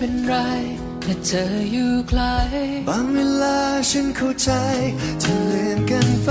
เป็นไรถ้าเธออยู่ไกล บางเวลาฉันเข้าใจเธอเลื่อนกันไป